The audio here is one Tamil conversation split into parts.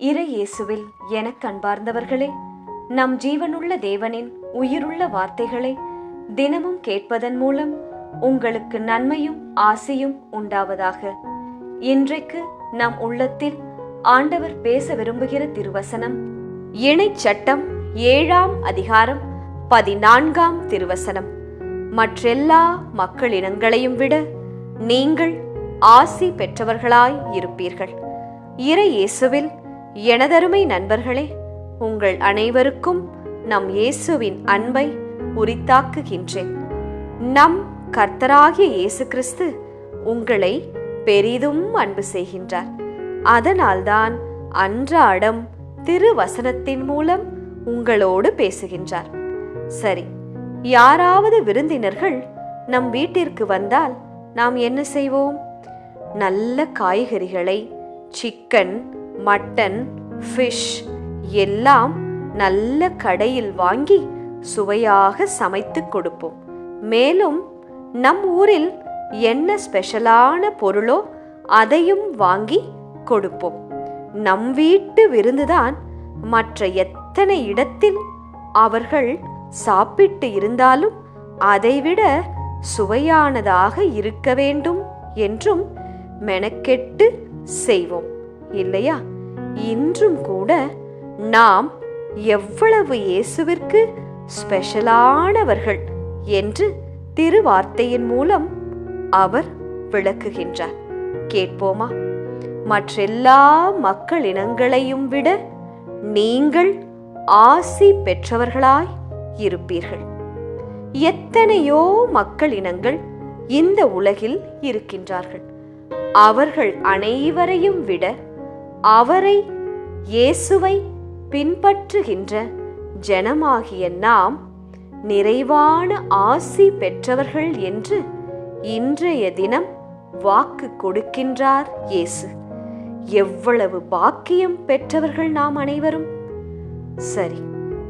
இறை இயேசுவில் எனக் கண்பார்ந்தவர்களே நம் ஜீவனுள்ள தேவனின் உயிருள்ள வார்த்தைகளை தினமும் கேட்பதன் மூலம் உங்களுக்கு நன்மையும் ஆசையும் உண்டாவதாக. இன்றைக்கு நம் உள்ளத்தில் ஆண்டவர் பேச விரும்புகிற திருவசனம் இணைச் சட்டம் ஏழாம் அதிகாரம் பதினான்காம் திருவசனம். மற்றெல்லா மக்களினங்களையும் விட நீங்கள் ஆசி பெற்றவர்களாய் இருப்பீர்கள். இறை இயேசுவில் எனதருமை நண்பர்களே உங்கள் அனைவருக்கும் நம் இயேசுவின் அன்பை உரித்தாக்குகின்றேன். நம் கர்த்தராகிய இயேசு கிறிஸ்து உங்களை பெரிதும் அன்பு செய்கின்றார். அதனால்தான் அன்றாடம் திருவசனத்தின் மூலம் உங்களோடு பேசுகின்றார். சரி யாராவது விருந்தினர்கள் நம் வீட்டிற்கு வந்தால் நாம் என்ன செய்வோம்? நல்ல காய்கறிகளை சிக்கன் மட்டன் ஃபிஷ் எல்லாம் நல்ல கடையில் வாங்கி சுவையாக சமைத்து கொடுப்போம். மேலும் நம் ஊரில் என்ன ஸ்பெஷலான பொருளோ அதையும் வாங்கி கொடுப்போம். நம் வீட்டு விருந்துதான் மற்ற எத்தனை இடத்தில் அவர்கள் சாப்பிட்டு இருந்தாலும் அதைவிட சுவையானதாக இருக்க வேண்டும் என்றும் மெனக்கெட்டு செய்வோம். இல்லையா? இன்றும் கூட நாம் எவ்வளவு இயேசுவிற்கு ஸ்பெஷலானவர்கள் என்று திருவார்த்தையின் மூலம் அவர் விளக்குகின்றார். கேட்போமா? மற்றெல்லா மக்கள் இனங்களையும் விட நீங்கள் ஆசி பெற்றவர்களாய் இருப்பீர்கள். எத்தனையோ மக்கள் இனங்கள் இந்த உலகில் இருக்கின்றார்கள். அவர்கள் அனைவரையும் விட அவரை இயேசுவை பின்பற்றுகின்ற ஜனமாகிய நாம் நிறைவான ஆசி பெற்றவர்கள் என்று இன்றைய தினம் வாக்கு கொடுக்கின்றார் இயேசு. எவ்வளவு பாக்கியம் பெற்றவர்கள் நாம் அனைவரும். சரி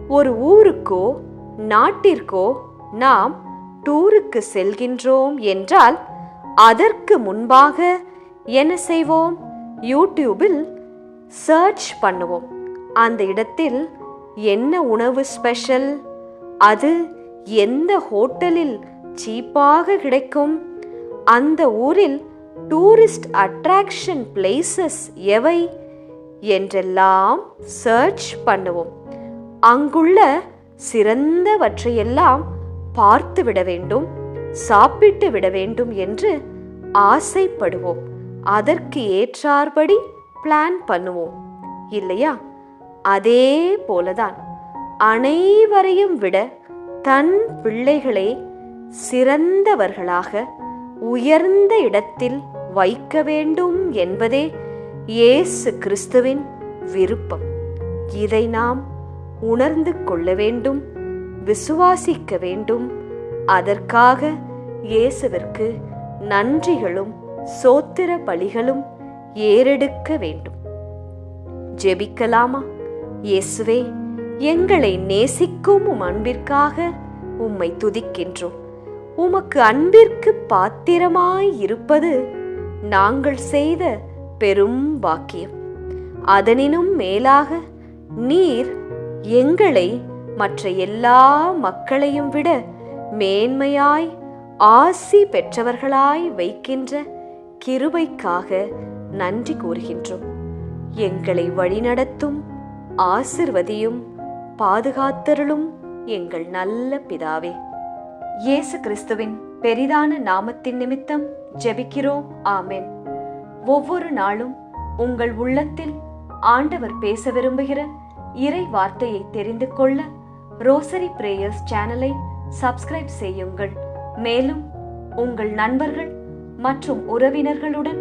ஒரு ஊருக்கோ நாட்டிற்கோ நாம் டூருக்கு செல்கின்றோம் என்றால் அதற்கு முன்பாக என்ன செய்வோம்? யூடியூபில் சர்ச் பண்ணுவோம். அந்த இடத்தில் என்ன உணவு ஸ்பெஷல் அது எந்த ஹோட்டலில் சீப்பாக கிடைக்கும்? அந்த ஊரில் டூரிஸ்ட் அட்ராக்ஷன் பிளேசஸ் எவை? என்றெல்லாம் சர்ச் பண்ணுவோம். அங்குள்ள சிறந்தவற்றையெல்லாம் பார்த்து விட வேண்டும் சாப்பிட்டு விட வேண்டும் என்று ஆசைப்படுவோம். அதற்கு ஏற்றார்படி பிளான் பண்ணுவோம். இல்லையா? அதே போலதான் அனைவரையும் விட தன் பிள்ளைகளை சிறந்தவர்களாக உயர்ந்த இடத்தில் வைக்க வேண்டும் என்பதே இயேசு கிறிஸ்துவின் விருப்பம். இதை நாம் உணர்ந்து கொள்ள வேண்டும் விசுவாசிக்க வேண்டும். அதற்காக இயேசுவிற்கு நன்றிகளும் சோத்திர பலிகளும் ஏறெடுக்க வேண்டும். ஜெபிக்கலாமா? இயேசுவே எங்களை நேசிக்கும் உம் அன்பிற்காக உம்மை துதிக்கின்றோம். உமக்கு அன்பிற்கு பாத்திரமாய் இருப்பது நாங்கள் செய்த பெரும் பாக்கியம். அதனினும் மேலாக நீர் எங்களை மற்ற எல்லா மக்களையும் விட மேன்மையாய் ஆசி பெற்றவர்களாய் வைக்கின்ற கிருபைக்காக நன்றி கூறுகின்றோம். எங்களை வழிநடத்தும் ஆசிர்வதியும் பாதுகாத்தருளும் எங்கள் நல்ல பிதாவே. இயேசு கிறிஸ்துவின் பெரிதான நாமத்தின் நிமித்தம் ஜெபிக்கிறோம். ஆமென். ஒவ்வொரு நாளும் உங்கள் உள்ளத்தில் ஆண்டவர் பேச விரும்புகிற இறை வார்த்தையை தெரிந்து கொள்ள ரோசரி பிரேயர்ஸ் சேனலை சப்ஸ்கிரைப் செய்யுங்கள். மேலும் உங்கள் நண்பர்கள் மற்றும் உறவினர்களுடன்